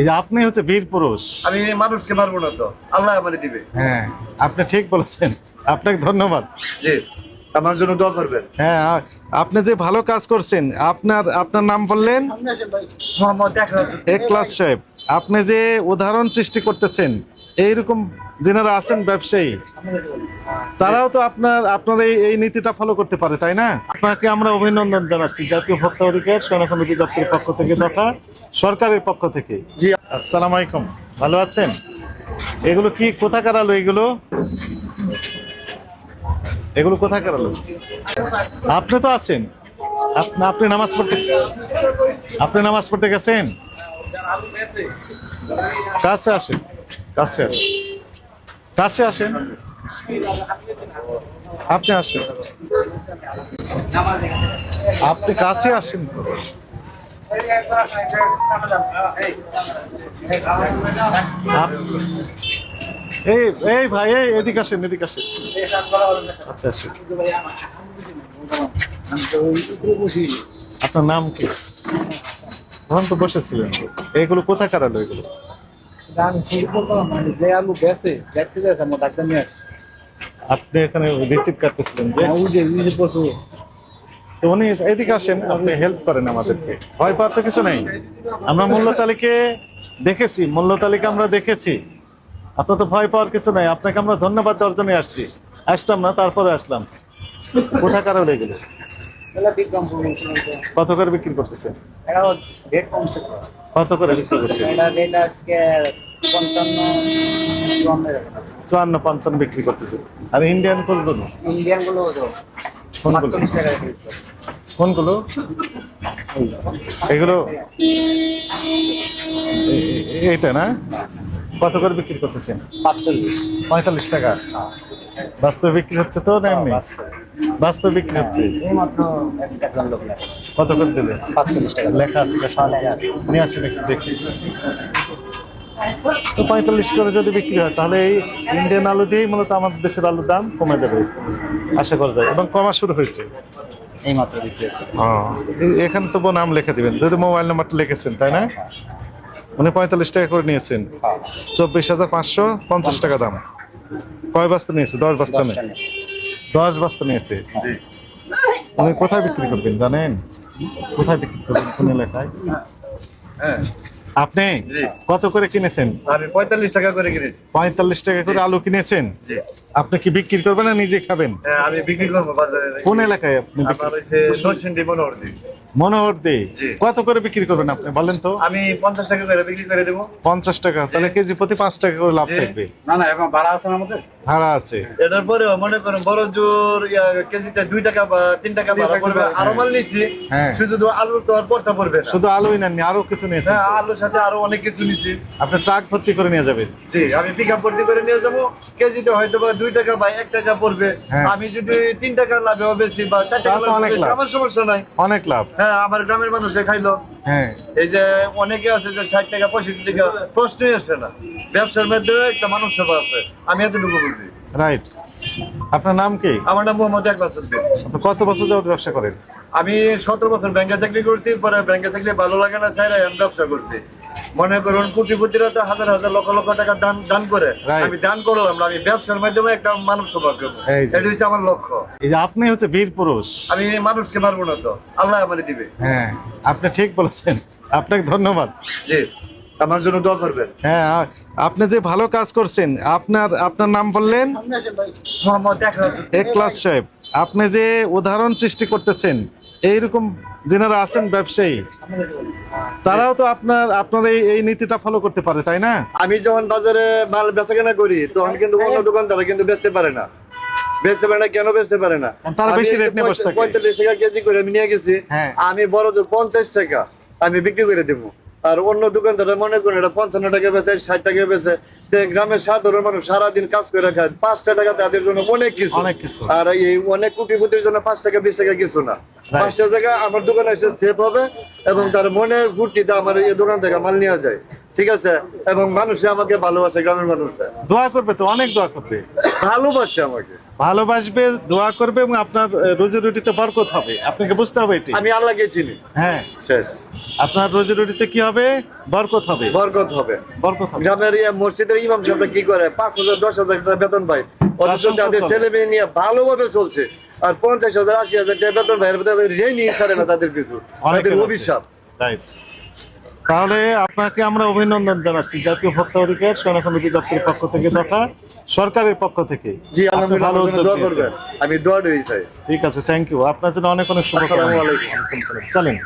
এই যে আপনি হচ্ছে বীর পুরুষ। আমি মানুষকে মারবো না তো। আল্লাহ আমারে দিবে। হ্যাঁ আপনি ঠিক বলেছেন। আপনাকে ধন্যবাদ। জি আমার জন্য দোয়া করবেন। হ্যাঁ আপনি যে ভালো কাজ করছেন আপনার আপনার নাম বললেন? মোহাম্মদ ক্লাস সাহেব। আপনি যে উদাহরণ সৃষ্টি করতেছেন এইরকম যেনারা আছেন ব্যবসায়ী তারাও তো আপনার আপনার এই এই নীতিটা ফলো করতে পারে তাই না? আপনাকে আমরা অভিনন্দন জানাচ্ছি জাতীয় ভোক্তা অধিকার সংরক্ষণ অধিদপ্তরের পক্ষ থেকে তথা সরকারের পক্ষ থেকে। জি। আসসালাম আলাইকুম ভালো আছেন? এগুলো কি কোথাকার আলো এগুলো? এগুলো কোথাকার কারালো আপনি তো আছেন। আপনি আপনি নামাজ পড়তে আপনি নামাজ পড়তে গেছেন? কাছে আসেন কাছে আসেন। কাছে আসেন। আপনি আসেন। আপনি কাছে আসেন। তো এই এই ভাই, এই, এদিকে আসেন এদিকে আসেন। আচ্ছা আসুন। আপনার নাম কি? তখন তো বসেছিলেন। এইগুলো কোথায় কারালো এগুলো? যে আলু গেছে দেখতে যাচ্ছে আমার ডাক্তার নিয়ে আসছে আপনি এখানে রিসিভ কাটতেছিলেন যে? যে ওই যে পশু। তো উনি এদিকে আসেন আপনি হেল্প করেন আমাদেরকে। ভয় পাওয়ার তো কিছু নেই। আমরা মূল্য তালিকে দেখেছি মূল্য তালিকা আমরা দেখেছি। আপনার তো ভয় পাওয়ার কিছু নাই। আপনাকে আমরা ধন্যবাদ দেওয়ার জন্য আসছি। আসলাম না তারপরে আসলাম। কোথা কারও লেগে এলা বিক্রম প্রমোশন কত করে বিক্রি করতেছেন কত করে বিক্রি করছেন চুয়ান্ন পঞ্চান্ন বিক্রি করতেছেন আর ইন্ডিয়ান কোনগুলো? ইন্ডিয়ানগুলো কোনগুলো। কোনগুলো? এগুলো? এটা না? কত করে বিক্রি করতেছেন পাঁচচল্লিশ। পঁয়তাল্লিশ টাকা। বাস্তবে বিক্রি হচ্ছে তো না এমনি? বাস্তবে বিক্রি হচ্ছে এই মাত্র এক- একজন লোক আছে। কত করে দিলে পাঁচচল্লিশ টাকা। লেখা আছে হ্যাঁ, আছে। নিয়ে আসেন একটু দেখি। তো পঁয়তাল্লিশ করে যদি বিক্রি হয় তাহলে এই ইন্ডিয়ান আলু দিয়েই মূলত আমাদের দেশের আলুর দাম কমে যাবে আশা করা যায়। এবং কমা শুরু হয়েছে। এই মাত্র বিক্রি হয়েছে। এখানে তো নাম লিখে দিবেন। যদি মোবাইল নাম্বারটা লিখেছেন তাই না? উনি পঁয়তাল্লিশ টাকা করে নিয়েছেন। হ্যাঁ, চব্বিশ হাজার পাঁচশো পঞ্চাশ টাকা দাম। কয় বস্তা নিয়েছে? দশ বস্তা নেই নিয়েছে। দশ বস্তা নিয়েছে। উনি কোথায় বিক্রি করবেন জানেন? কোথায় বিক্রি করবেন কোন এলাকায়? হ্যাঁ আপনি কত করে কিনেছেন? আমি পঁয়তাল্লিশ টাকা করে কিনেছি। পঁয়তাল্লিশ টাকা করে আলু কিনেছেন? আপনি কি বিক্রি করবেন না নিজে খাবেন? হ্যাঁ, আমি বিক্রি করব বাজারে। কোন এলাকায় আপনি আমার হচ্ছে নরসিংদী মনোহরদী। মনোহর কত করে বিক্রি করবেন আপনি বলেন তো? আমি পঞ্চাশ টাকা করে বিক্রি করে দেবো। পঞ্চাশ টাকা তাহলে কেজি প্রতি পাঁচ টাকা করে লাভ থাকবে। না না এখন ভাড়া আছে না আমাদের? ভাড়া আছে। এটার পরেও মনে করেন বড় জোর কেজিতে দুই টাকা বা তিন টাকা ভাড়া পড়বে। আরও মাল নিচ্ছি হ্যাঁ। শুধু আলু তো আর পড়তে পড়বে না। শুধু আলুই নেননি আরও কিছু নিয়েছেন হ্যাঁ আলুর সাথে আরও অনেক কিছু নিচ্ছি আপনি ট্রাক ভর্তি করে নিয়ে যাবেন। জি আমি পিক আপ ভর্তি করে নিয়ে যাব। কেজিতে হয়তো বা দুই টাকা বা এক টাকা পড়বে। হ্যাঁ। আমি যদি তিন টাকা লাভে বেশি বা চার টাকা। আমার সমস্যা নাই। অনেক লাভ। হ্যাঁ আমার গ্রামের মানুষে খাইলো হ্যাঁ। এই যে অনেকে আছে যে ষাট টাকা পঁয়ষট্টি টাকা প্রশ্নই আসে না। ব্যবসার মধ্যে একটা মানুষ সেবা আছে আমি এতটুকু বুঝি রাইট। আপনার নাম কি? আমার নাম মোহাম্মদ একলাস উদ্দিন। কত বছর যাবত ব্যবসা করেন? আমি সতেরো বছর ব্যাংকে চাকরি করছি পরে ব্যাংকে চাকরি ভালো লাগে না চাই আমি ব্যবসা করছি। মনে করুন কোটিপতিরা তো হাজার হাজার লক্ষ লক্ষ টাকা দান দান করে। আমি দান করলাম আমি ব্যবসার মাধ্যমে একটা মানব সেবা করব এটা হচ্ছে আমার লক্ষ্য। এই যে আপনি হচ্ছে বীর পুরুষ। আমি মানুষকে মারবো না তো। আল্লাহ আমার দিবে। হ্যাঁ আপনি ঠিক বলেছেন। আপনাকে ধন্যবাদ। জি আমার জন্য দোয়া করবেন। হ্যাঁ আপনি যে ভালো কাজ করছেন আপনার আপনার নাম বললেন? মোহাম্মদ সাহেব। আপনি যে উদাহরণ সৃষ্টি করতেছেন এইরকম যেনারা আছেন ব্যবসায়ী তারাও তো আপনার আপনার এই এই নীতিটা ফলো করতে পারে তাই না? আমি যখন বাজারে মাল বেচা কেনা করি তখন কিন্তু অন্য দোকানদারা কিন্তু বেচতে পারে না। বেচতে পারে না কেন বেচতে পারে না? তারা বেশি আমি এই যে rate নিয়ে বসে থাকে। পঁয়তাল্লিশ টাকা কেজি করে আমি নিয়ে গেছি হ্যাঁ। আমি বড় জোর পঞ্চাশ টাকা আমি বিক্রি করে দেবো। আর অন্য দোকানদারা মনে করেন এটা পঞ্চান্ন টাকা বেচে ষাট টাকা বেচে। তো গ্রামের সাধারণ মানুষ সারাদিন কাজ করে খায় পাঁচটা টাকা তাদের জন্য অনেক কিছু। অনেক কিছু। আর এই অনেক কোটিপতির জন্য পাঁচ টাকা বিশ টাকা কিছু না। পাঁচটা টাকা আমার দোকানে এসে সেভ হবে এবং তার মনের ফুর্তিতে আমার এই দোকান থেকে মাল নেওয়া যায়। ঠিক আছে? এবং মানুষে আমাকে ভালোবাসে গ্রামের মানুষে। দোয়া করবে তো অনেক দোয়া করবে। ভালোবাসে আমাকে। ভালোবাসবে দোয়া করবে এবং আপনার রুজি রুটিতে বরকত হবে। আপনাকে বুঝতে হবে এটি। আমি আল্লাহকে চিনি। হ্যাঁ। শেষ। আপনার রোজি রুটিতে কি হবে? বরকত হবে। বরকত হবে। বরকত হবে। গ্রামের মসজিদের ইমাম সাহেবরা কি করে? পাঁচ হাজার দশ হাজার টাকা বেতন পায়। অথচ তাদের ছেলে মেয়ে নিয়ে ভালোভাবে চলছে। আর পঞ্চাশ হাজার আশি হাজার টাকা বেতন পায় ছাড়ে না তাদের কিছু। তাদের অভিশাপ। তাহলে আপনাকে আমরা অভিনন্দন জানাচ্ছি জাতীয় ভোক্তা অধিকার পক্ষ থেকে তথা সরকারের পক্ষ থেকে। জি আমি দোয়া চাই ঠিক আছে থ্যাংক ইউ আপনার জন্য অনেক অনেক শুভকামনা। আসসালামু আলাইকুম। চলেন।